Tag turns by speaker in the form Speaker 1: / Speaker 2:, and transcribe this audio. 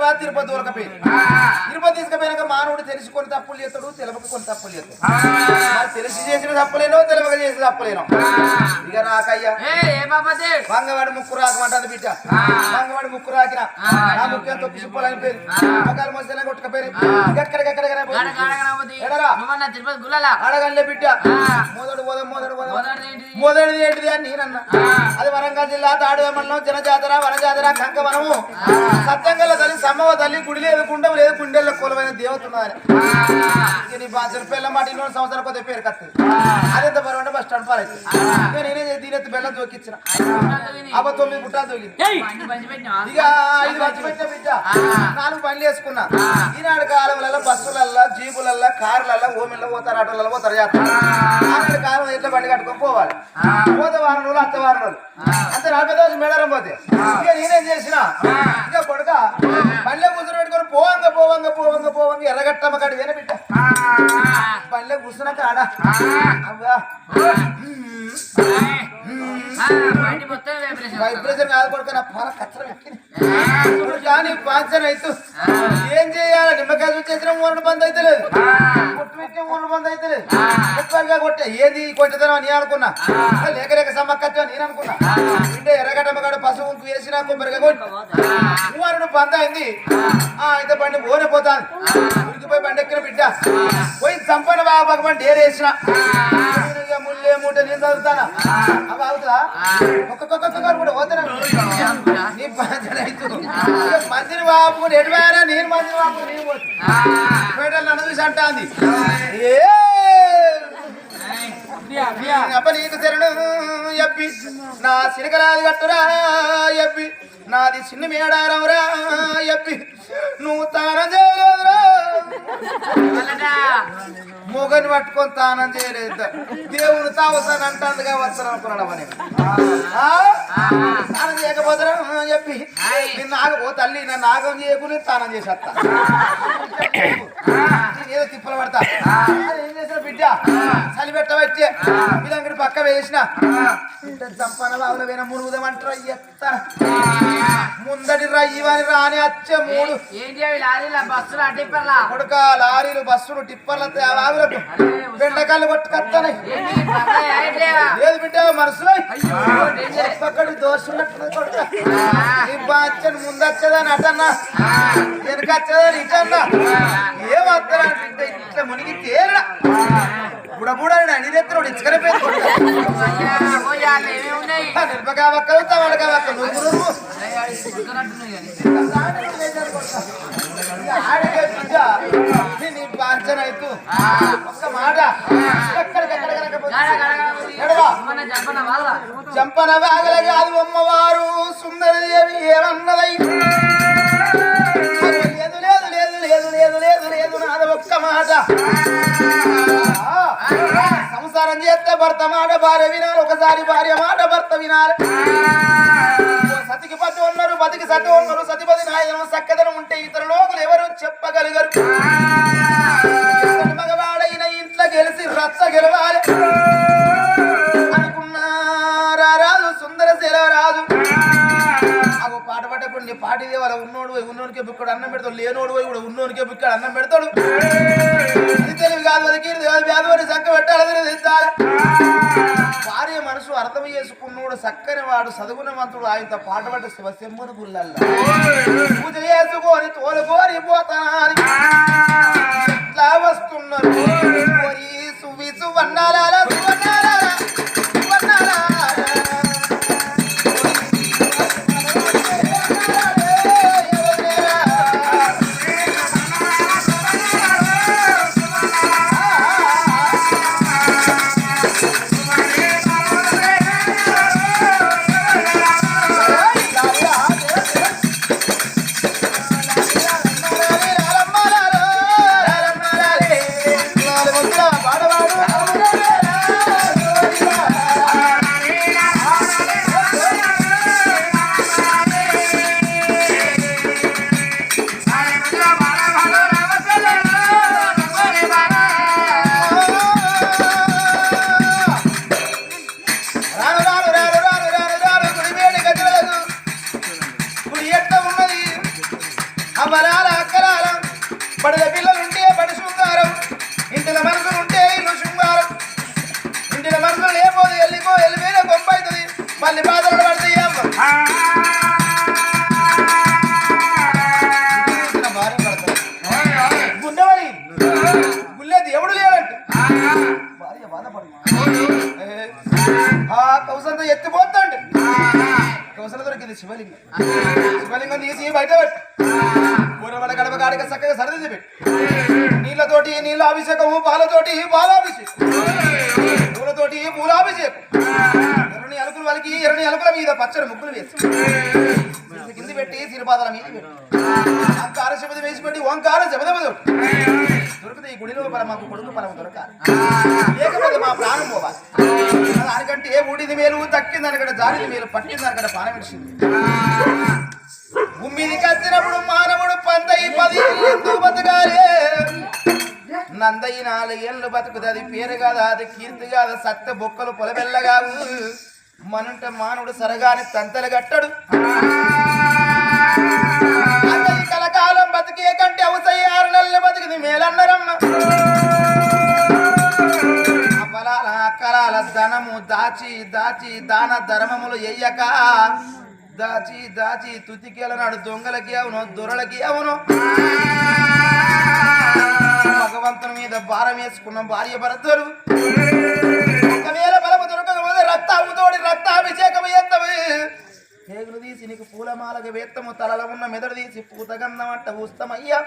Speaker 1: తర్వాత తిరుపతి దొరకపోయింది తిరుపతి తీసుకుపోయినాక మానవుడు తెలిసి కొన్ని తప్పులు చేస్తాడు తెలవక కొన్ని తప్పులు చేస్తాడు. తెలిసి చేసిన తప్పులేనో తెలవక చేసిన తప్పులేనో. ఇక నాకయ్యా.
Speaker 2: ఏ ఏ బాపతి
Speaker 1: వంగవాడి ముక్కు రాకమంటుంది బిడ్డ. వంగవాడి ముక్కు రాకిన. నా ముఖ్యం తొక్కి చెప్పాలని పేరు మొక్కలు మధ్యన కొట్టుకపోయి అడగండి బిడ్డ.
Speaker 2: ఆ.
Speaker 1: మొదడు మొదడు మొదడు మొదడు
Speaker 2: మొదటిది ఏంటిది?
Speaker 1: అని నేనన్నా. అది వరంగల్ జిల్లా తాడువేమన్నం జనజాతర వనజాతర కంకవనము. సత్యంగల తల్లి సమ్మవ తల్లి గుడి లేదు కుండం లేదు కుండెల్లో కొలవైన దేవత ఇక నీ బాధ్యత పిల్ల మాట ఇన్నో సంవత్సరాలు కొద్దిగా పేరు కత్తుంది అదెంత బరువు బస్ స్టాండ్ పాలైతే ఇక నేనే దీనెత్తి బెల్లం తోకిచ్చిన. అబ్బ తొమ్మిది
Speaker 2: పంచి పెట్టినావా?
Speaker 1: ఇక ఐదు వచ్చి పెట్టిన బిడ్డ. నాలుగు పనులు వేసుకున్నా ఈనాడు కాలంలో బస్సులల్లో జీపులల్లో కార్లల్లో ఓమిల్లో పోతారు ఆటోలలో పోతారు చేస్తారు కాలం ఎట్లా బండి కట్టుకొని పోవాలి? పోతే వారం రోజులు అత్త వారం రోజులు. అంత నలభై రోజులు మేడారం పోతే. ఇక నేనేం చేసిన ఇక కొడుక బండ్లే కూర్చొని పెట్టుకొని పోవంగ పోవంగ పోవంగ పోవంగ ఎర్రగట్టమ్మ కాడి వేన బిడ్డ. బండ్లే కూర్చున్నాక ఆడ అవ్వా.
Speaker 2: ఆ, బండి మొత్తం వైబ్రేషన్
Speaker 1: వైబ్రేషన్ కాదు కొడుక నా పాల కచ్చరం ఎక్కింది. ఇప్పుడు కానీ పాంచర్ అయితే ఏం చేయాలి? నిమ్మకాయ చూసేసిన మూడు బంద్ అయితే లేదు కొట్టు పెట్టే మూడు బంద్ అయితే ఎక్కువగా కొట్టే. ఏది కొట్టేదనో అని అనుకున్నా. లేక లేక సమ్మక్కచ్చో నేను అనుకున్నా. ఇంటే ఎర్రగడ్డమ్మగాడు ఉప్పు వేసిన కొబ్బరిగా కొట్టి. మూడు బంద్ అయింది. ఆ అయితే బండి ఓనే పోతాను. ఉరికిపోయి బండి ఎక్కిన బిడ్డ. పోయి చంపన బాబా బండి ఏరేసిన ముళ్ళే మూట నేను చదువుతానా? అవి అవుతా ఒక్కొక్క కూడా పోతాను మందిని వాపుకుని ఎటువారా నేను మందిని వాపు నేను పోయి నన్ను చూసి అంటాంది. ఏ. అప్ప నీకు శరణు ఎప్పి. నా సిరకరాది కట్టురా ఎప్పి. నాది చిన్న మేడారవురా ఎప్పి. నువ్వు తానం చేయలేదురా మొగని పట్టుకొని తానం చేయలేదు. దేవుడు తావసాని అంటాందుగా వస్తాను అనుకున్నాడు అని తానం చేయకపోతారా చెప్పి నేను నాగ ఓ తల్లి నా నాగం చేయకుండా తానం చేసేస్తా. ఏదో తిప్పలు పడతా. అది ఏం చేసిన బిడ్డ? చలి పెట్టబట్టి ఇదంగడి పక్క వేసిన. చంపన బాబుల వేన మునుగుదామంటారా ఎత్త ముందటి రయ్యవని రాని వచ్చే మూడు.
Speaker 2: ఏంటి అవి లారీలా? బస్సులు అడ్డిప్పర్లా
Speaker 1: కొడుక లారీలు బస్సులు టిప్పర్ల బాబులకు బెండకాయలు పట్టుకొస్తాయి? ఏది బిడ్డ మనసులో. ఒక్కొక్కడి దోషున్నట్టు కొడుక. ఈ బాధ్యత ముందొచ్చేదని అటన్నా? వెనకొచ్చేదని ఇటన్నా? బుడబుడ అనిరెత్తుడు ఇచ్చుకనే పేరు నిలపగా వక్కలు వక్కలు బిడ్డ నీ ఒక్క మాట ఎక్కడికెక్కడ చంపన వాగల కాదు అమ్మవారు సుందరదేవి ఏమన్నదై లేదు లేదు లేదు లేదు లేదు లేదు లేదు నాది ఒక్క మాట సంసారం భర్త మాట భార్య వినాలి? ఒకసారి భార్య మాట భర్త వినాలి. సతికి పతి ఉన్నారు పతికి సతి ఉన్నారు సతిపతి నాయనం సక్కదనం ఉంటే ఇతర లోకులు ఎవరు చెప్పగలిగారు? మగవాడైన ఇంట్లో గెలిచి రచ్చ గెలవాలి. అనుకున్నారా రాజు? సుందర రాజు. అగో పాట పట్టకుండా నీ వాళ్ళ ఉన్నోడు పోయి ఉన్నోనికే బుక్కడు అన్నం పెడతాడు. లేనోడు పోయి కూడా ఉన్నోనికే బుక్కడు అన్నం పెడతాడు. ఇది తెలివి కాదు అది కీర్తి కాదు వ్యాధి అని పెట్టాలి. భార్య మనసు అర్థం చేసుకున్నాడు చక్కని వాడు సదుగుణవంతుడు ఆయనతో పాట పడ్డ శివశంభుని గుళ్ళల్లా. పూజ చేసుకొని తోలుకోరి పోతాని ఎట్లా వస్తున్నారు. ఓరి సువి భార్య బాధపడుతుంది ఏ, ఆ కౌసల దొరికింది శివలింగం శివలింగం తీసి బయట పెట్టి ఊరవడ గడప గాడిక చక్కగా సరిదిద్ది పెట్టి నీళ్ళతోటి నీళ్ళ అభిషేకము పాలతోటి పాలాభిషేకం పూలతోటి పూలాభిషేకం ఎర్రని అలుకులు వాళ్ళకి ఎర్రని అలుకుల మీద పచ్చడి ముగ్గులు వేసి కింది పెట్టి సిరిపాదల మీద పెట్టి. అంకార శబది వేసి పెట్టి ఓంకార శబదమది దొరికితే ఈ గుడిలో పర మాకు కొడుకు పరమ దొరకాలి. లేకపోతే మా ప్రాణం పోవాలి. దానికంటే ఊడిది మేలు తక్కింది అనకడ జారిది మేలు పట్టింది అనకడ ప్రాణం ఇచ్చింది భూమిదికి కత్తినప్పుడు మానవుడు పందయి పది ఎందుకు బతకాలే. నందయి నాలుగేళ్ళు బతుకుతుంది పేరు కాదు అది కీర్తి కాదు సత్త బొక్కలు పొలబెల్లగావు మనుంట మానవుడు సరగాని తంతలు కట్టడు. దాచి దాచి దాన ధర్మములు ఎయ్యక. దాచి దాచి తుతికేలనాడు దొంగలకి అవును దొరలకి అవును. భగవంతుని మీద భారం వేసుకున్న భార్య భరతులు ఒకవేళ బలము దొరకకపోతే రక్తాముతోడి రక్తాభిషేకం ఎత్తవి పేగులు తీసి నీకు పూలమాలకు వేత్తము తలలో ఉన్న మెదడు తీసి పూతగంధం అంట ఉస్తమయ్యా